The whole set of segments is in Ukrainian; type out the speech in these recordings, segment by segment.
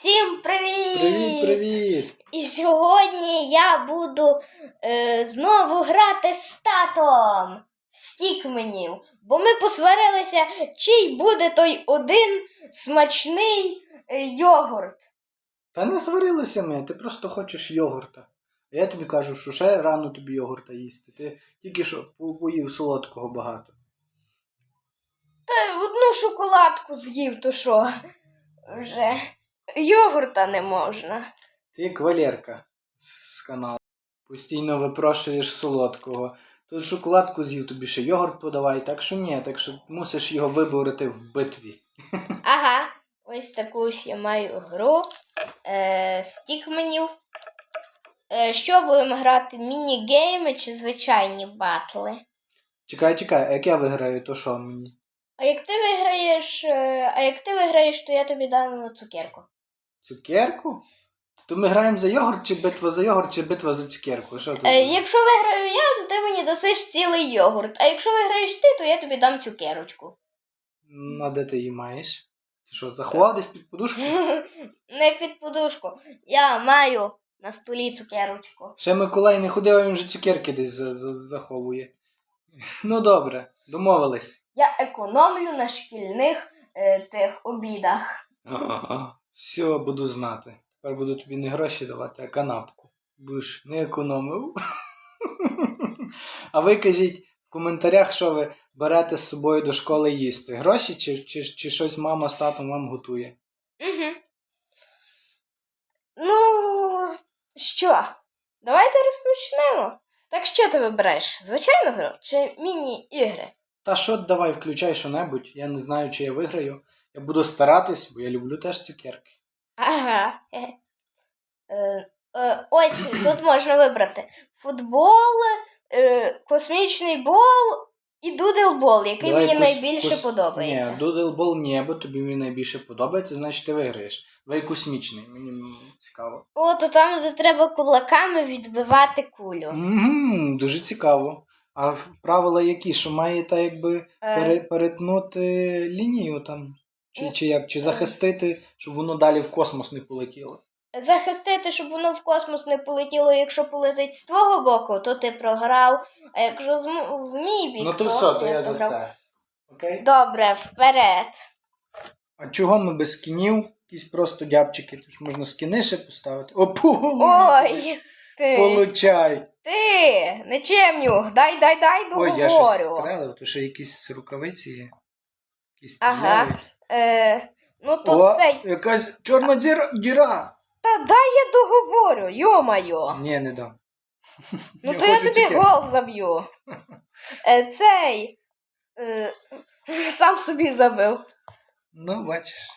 Всім привіт! Привіт, привіт! І сьогодні я буду е, знову грати з татом в стікменів, бо ми посварилися, чий буде той один смачний е, йогурт. Та не сварилися ми, ти просто хочеш йогурта. А я тобі кажу, що ще рано тобі йогурта їсти. Ти тільки що поїв солодкого багато. Та одну шоколадку з'їв, то що? Вже йогурта не можна. Ти як Валерка з каналу. Постійно випрошуєш солодкого. Тут шоколадку з'їв, тобі ще йогурт подавай, так що ні, так що мусиш його виборити в битві. Ага, ось таку ось я маю гру е, стікменів. Е, що будемо грати? Міні-гейми чи звичайні батли? Чекай, чекай, а як я виграю, то що мені? А як ти виграєш, е, а як ти виграєш, то я тобі дам цукерку. Цукерку? То ми граємо за йогурт, чи битва за йогурт, чи битва за цукерку? Що тут? Е, якщо виграю я, то ти мені дасиш цілий йогурт. А якщо виграєш ти, то я тобі дам цукерочку. Ну, а де ти її маєш? Ти що, заховав десь під подушку? Не під подушку. Я маю на столі цукерочку. Ще Миколай не ходив, а він вже цукерки десь за- за- заховує. Ну добре, домовились. Я економлю на шкільних е, тих обідах. Все, буду знати. Тепер буду тобі не гроші давати, а канапку. Будеш не економив. А ви кажіть в коментарях, що ви берете з собою до школи їсти. Гроші чи, чи, чи щось мама з татом вам готує? Угу. Ну, що? Давайте розпочнемо. Так що ти вибираєш? Звичайну гру чи міні-ігри? Та що, давай, включай що-небудь. Я не знаю, чи я виграю. Я буду старатись, бо я люблю теж цукерки. Ага. Е, е, ось тут можна вибрати футбол, е, космічний бол і дуделбол, який Давай мені кос- найбільше кос- подобається. Ні, дуделбол ні, бо тобі він найбільше подобається, значить ти виграєш. Давай космічний, мені м, цікаво. О, то там, де треба кулаками відбивати кулю. Угу, дуже цікаво. А в- правила які? Що має та якби Е, пере, перетнути лінію там? Чи, чи як? Чи захистити, щоб воно далі в космос не полетіло? захистити, щоб воно в космос не полетіло, якщо полетить з твого боку, то ти програв. А якщо з м- в мій бік, ну то все, то я за програв. це. Окей? Добре, вперед. А чого ми без скінів? Якісь просто дябчики, тож можна скіни ще поставити. О, пу! Ой, ти, Получай! ти, нечемню, дай, дай, дай Ой, я щось договорю. стрелив, то ще якісь рукавиці є. Якісь Ага. стріляють. Е, ну тут О, цей. якась чорна діра. діра. Та дай я договорю, йо-майо. Ні, не дам. Ну Я то я хочу тобі цукерки. гол заб'ю. Е, цей. Е, сам собі забив. Ну, бачиш.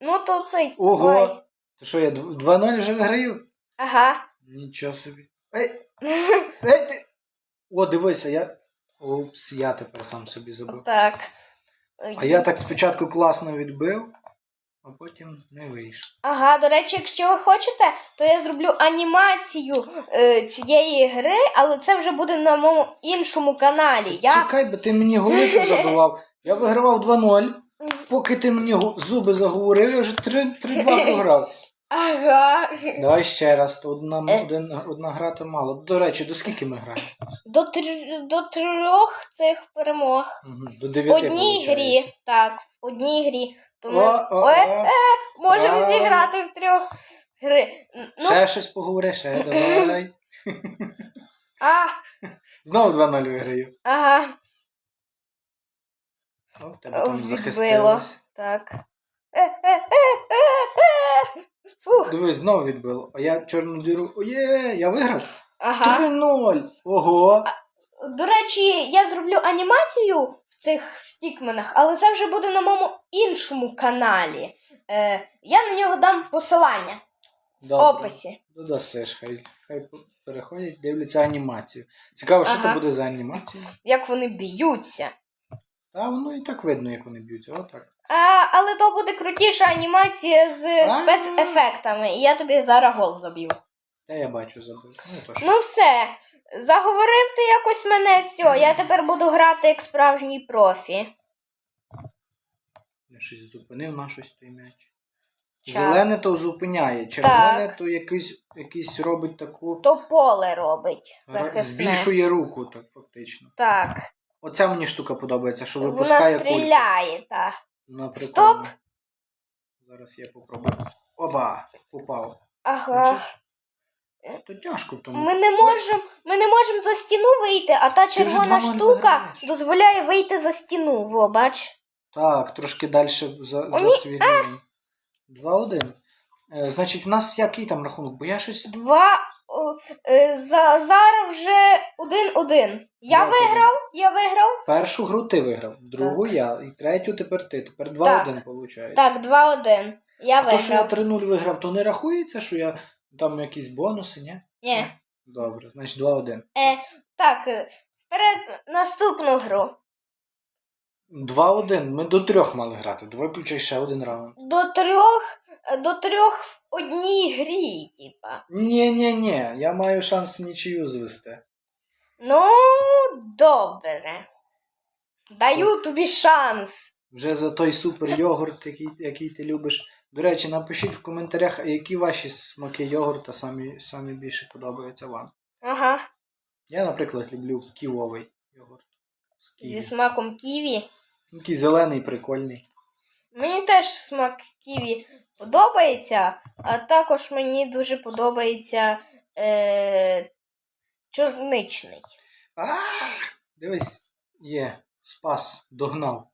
Ну то цей. Ого. Ой. То що, я дв- 2-0 вже виграю? Ага. Нічого собі. Ей, ей ти. О, дивися, я. Упс, я тепер сам собі забив. Так. А я так спочатку класно відбив, а потім не вийшло. Ага, до речі, якщо ви хочете, то я зроблю анімацію е, цієї гри, але це вже буде на моєму іншому каналі. Я... Чекай, бо ти мені голити забивав. Я вигравав 2-0. Поки ти мені зуби заговорив, я вже 3 3-2 програв. Ага. Давай ще раз, то одна, Е. один, одна гра то мало. До речі, до скільки ми граємо? До, тр... до трьох цих перемог. Угу, до В 9 одній грі. Так, в одній грі. Тому О, о, Е, о. можемо правильно. зіграти в трьох гри. Н- Ну, Ще щось поговори, ще давай. а, Знову 2-0 виграю. ага. О, в тебе там Відбило. захистилось. Так. Е, е, е, е, е. Фух. Дивись, знову відбило. А я чорну діру. Оє, я виграв? Ага. 3-0. Ого. До речі, я зроблю анімацію в цих стікменах, але це вже буде на моєму іншому каналі. Е, я на нього дам посилання в Добре. описі. Додасиш, хай, хай переходять, дивляться анімацію. Цікаво, що Ага. це буде за анімація. Як вони б'ються. Та воно і так видно, як вони б'ються. Отак. А, але то буде крутіша анімація з спецефектами. І я тобі зараз гол заб'ю. Та я бачу забив. Ну, то що. Ну все. Заговорив ти якось мене, все. Я тепер буду грати як справжній профі. Я щось зупинив на щось той м'яч. Ча- Зелене то зупиняє, червоне то якийсь, якийсь робить таку. То поле робить ра- захисне. Збільшує руку, так фактично. Так. Оця мені штука подобається, що Вона випускає кульку. стріляє, так. Ну, Стоп! Зараз я попробую. Оба! Попав. Ага. Е, Тут тяжко в тому. Ми не можемо ми не можемо за стіну вийти, а та червона штука дозволяє вийти за стіну, во, бач. Так, трошки далі за, за свій рівень. 2-1. Е, значить, в нас який там рахунок? Бо я щось. 2 за, зараз вже один-один. Я Як один? виграв, я виграв. Першу гру ти виграв, другу я, і третю тепер ти. Тепер 2-1 виходить. Так, два-один. Я а то, що я виграв. 3-0 виграв, то не рахується, що я там якісь бонуси, ні? Ні. Добре, значить 2-1. Е, так, е, вперед наступну гру. 2-1. Ми до трьох мали грати. Давай включай ще один раунд. До трьох, е, до трьох в одній грі, типа. Ні, ні, ні, я маю шанс нічию звести. Ну, добре. Даю тобі шанс. Вже за той супер йогурт, який, який ти любиш. До речі, напишіть в коментарях, які ваші смаки йогурта самі, самі більше подобаються вам. Ага. Я, наприклад, люблю ківовий йогурт. З Зі смаком ківі. Такий зелений, прикольний. Мені теж смак ківі подобається, а також мені дуже подобається е, чорничний. А, дивись, є, спас, догнав.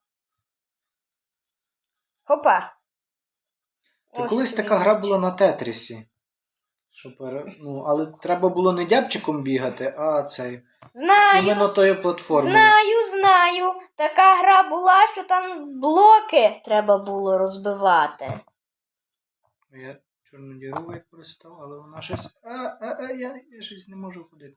Хопа. Ось колись така гра була на Тетрісі. Що пере... ну, але треба було не дябчиком бігати, а цей. Знаю, Іменно тою платформою. знаю, знаю. Така гра була, що там блоки треба було розбивати. Я чорну діру використав, але вона щось. А, а, а, я, я щось не можу ходити.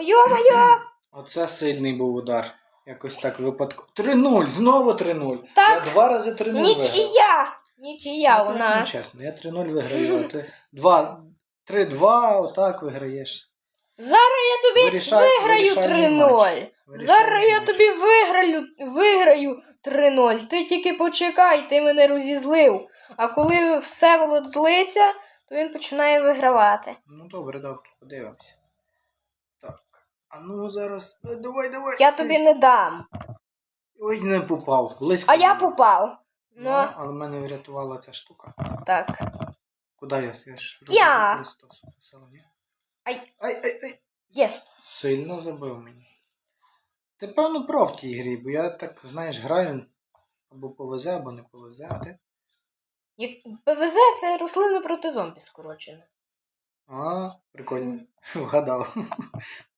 Йо-моє! Оце сильний був удар. Якось так випадково. 3-0, знову 3-0. Так. Я два рази 3-0 виграв. Нічия! Нічия у Ну, нас. Чесно, я 3-0 виграю, а ти 2, 3-2, отак виграєш. Зараз я тобі Вирішай- виграю вирішальний 3-0. Вирішальний Зараз я матч. тобі виграю, виграю 3-0. Ти тільки почекай, ти мене розізлив. А коли Всеволод злиться, то він починає вигравати. Ну добре, добре, подивимося. Так. А ну зараз. е, Давай, давай. Я тобі не дам. Ой, не попав. Близько. А я попав. Ну, Ну, але мене врятувала ця штука. так. Куди я? Я ж Я. Ай. Ай, ай, ай. Є. Сильно забив мені. Ти певно про в тій грі, бо я так, знаєш, граю або повезе, або не повезе, а ти. Як- ПВЗ це рослина проти зомбі скорочена. А, прикольно. Вгадав.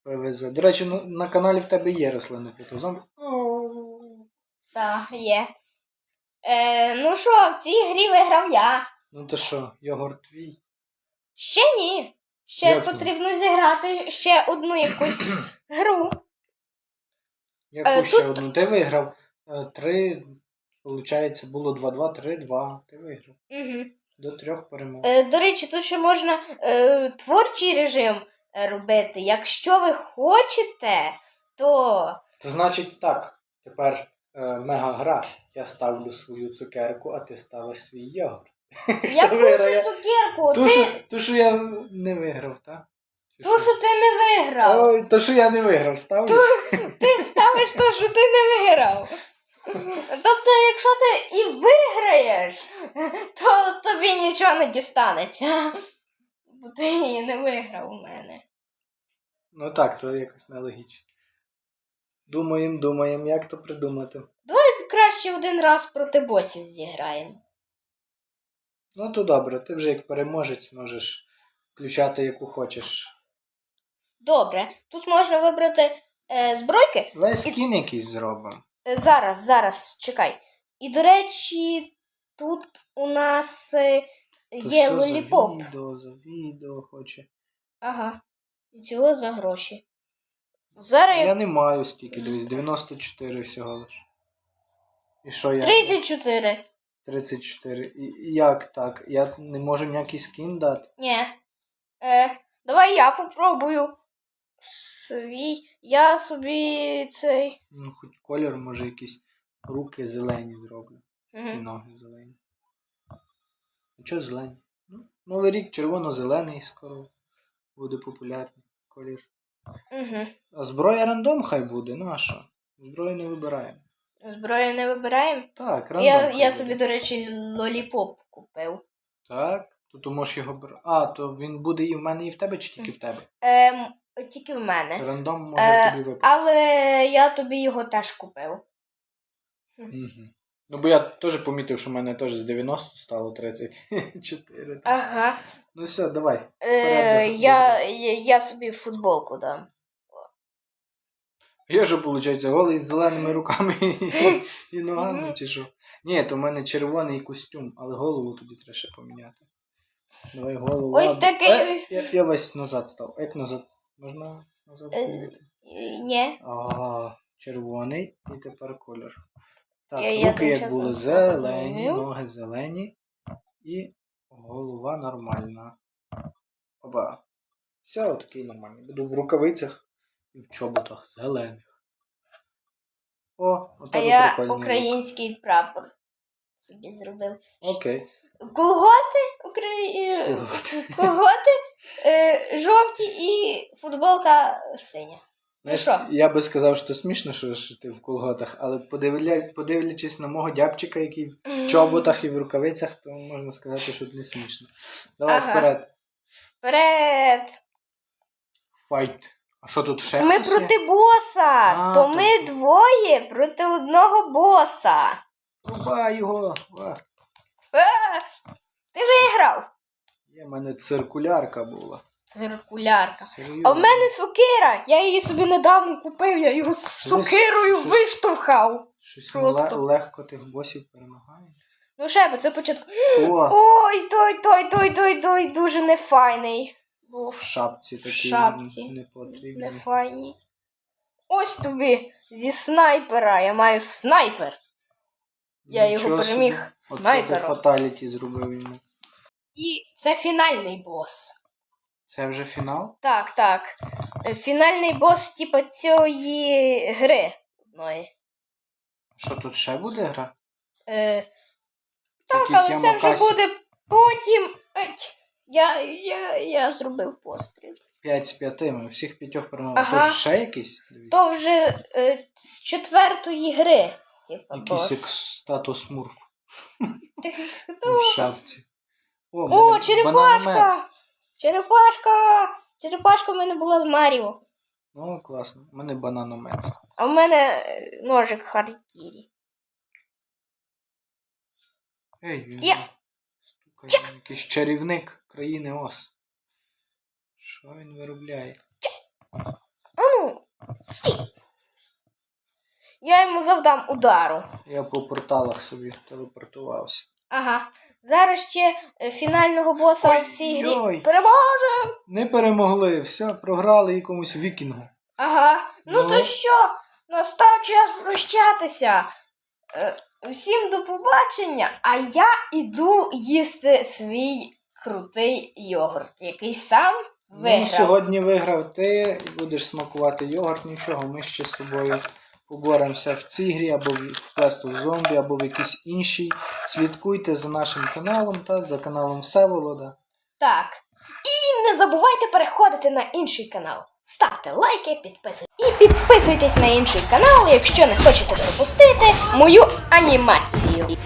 ПВЗ. До речі, на, на каналі в тебе є рослини проти зомбі. Так, є. Е, ну що, в цій грі виграв я. Ну то що, йогурт твій? Ще ні. Ще Як ні? потрібно зіграти ще одну якусь гру. Яку Е, ще тут- одну? Ти виграв. Е, Три, виходить, було 2-2, 3-2. Ти виграв. Угу. До трьох перемог. Е, до речі, тут ще можна е, творчий режим е, робити. Якщо ви хочете, то То значить так, тепер е, мега гра. Я ставлю свою цукерку, а ти ставиш свій йогурт. я кушу цукерку, Ту, ти, що, ту, що я не виграв, так? То, що ти не виграв. Ой, то, що я не виграв, ставлю. Ти ставиш то, що ти не виграв. Тобто, якщо ти і виграєш, то тобі нічого не дістанеться. Бо ти її не виграв у мене. Ну так, то якось нелогічно. Думаємо, думаємо, як то придумати. Давай Краще один раз проти босів зіграємо. Ну то добре, ти вже як переможець можеш включати яку хочеш. Добре, тут можна вибрати е, збройки. Весь скін якийсь зробимо. Е, зараз, зараз, чекай. І, до речі, тут у нас е, Тут є все лоліпоп. За відео, за відео хоче. Ага. І цього за гроші. Зараз Я я... не маю стільки, дивись, 94 всього лиш. І що я? 34. 34. І і як так? Я не можу ніякий скін дати. Ні. Е, давай я попробую. Свій. Я собі цей. Ну, хоч колір, може, якісь руки зелені зроблю. І Мгм. ноги зелені. А чого зелені? Ну, Новий рік червоно-зелений скоро буде популярний колір. Угу. А зброя рандом хай буде, ну а що? Зброю не вибираємо. Зброю не вибираємо. Так, рандом. Я, хай я буде. собі, до речі, лоліпоп купив. Так, то ти можеш його брати. А, то він буде і в мене, і в тебе, чи тільки в тебе? Ем, тільки в мене. Рандом може Е, тобі вибрати. Але я тобі його теж купив. Угу. Ну, бо я теж помітив, що в мене теж з 90 стало 34. Ага. Ну все, давай. Е, Порядок, я, я, я собі футболку дам. Я ж, виходить, голий з зеленими руками і, і ногами, Мгм. чи що? Ні, то в мене червоний костюм, але голову тоді треба ще поміняти. Давай голову. Ось такий. е, я, я весь назад став. Як назад? Можна назад Е. Е, Ні. Ага, червоний і тепер колір. Так, Я- я руки тим як були слабо зелені, ноги зелені і голова нормальна. Оба. Все, такий нормальний. Буду в рукавицях і в чоботах зелених. О, А я український прапор собі зробив. Окей. Колготи, Украї... Колготи. Е, жовті і футболка синя. Знаєш, що? я би сказав, що смішно, що ж ти в колготах, але подивля... подивлячись на мого дябчика, який в чоботах і в рукавицях, то можна сказати, що не смішно. Давай Ага. вперед. Вперед! Файт. А що тут ще Ми хтось є? проти боса! А, то ми двоє проти одного боса. Рубай його. Ва. Е, ти виграв! Є в мене циркулярка була. Циркулярка. Серйозно. А в мене сокира. Я її собі недавно купив, я його з сокирою щось- виштовхав. Щось просто. ле- легко тих босів перемагає. Ну, ще бо це початку. О, Ой, той, той, той, той, той дуже нефайний. Був. в шапці такі шапці. непотрібні. Нефайний. Ось тобі зі снайпера. Я маю снайпер. Я його переміг собі. Оце ти снайпером. фаталіті зробив йому. І це фінальний бос. Це вже фінал? Так, так. Е, Фінальний бос, типа, цієї гри. одної. Що тут ще буде гра? Е, так, Якийсь але це вже Ямакасі. буде потім. Еть, Я, я, я зробив постріл. 5 з 5, ми всіх п'ятьох перемогли. Ага. Тож ще якийсь? Дивіться. То вже е, з четвертої гри. Типа, Якийсь як бос. статус смурф Хто? в шапці. О, О, мене черепашка! Черепашка! Черепашка в мене була з Маріо. Ну, класно. У мене бананомет. А в мене е, ножик Харкірі. Ей, він Є. стукає. Він Якийсь чарівник країни Ос. Що він виробляє? А ну, стій! Я йому завдам удару. Я по порталах собі телепортувався. Ага. Зараз ще е, фінального боса Ой, в цій грі. йой. Переможе! Не перемогли, все, програли якомусь вікінгу. Ага. Ну Ну. то що? Настав час прощатися. Е, Всім до побачення, а я іду їсти свій крутий йогурт, який сам Ну, виграв. сьогодні виграв ти будеш смакувати йогурт, нічого. Ми ще з тобою поборемося в цій грі, або в of Zombie, або в якійсь іншій. Слідкуйте за нашим каналом та за каналом Всеволода. Так. І не забувайте переходити на інший канал. Ставте лайки, підписуйтесь. І підписуйтесь на інший канал, якщо не хочете пропустити мою анімацію.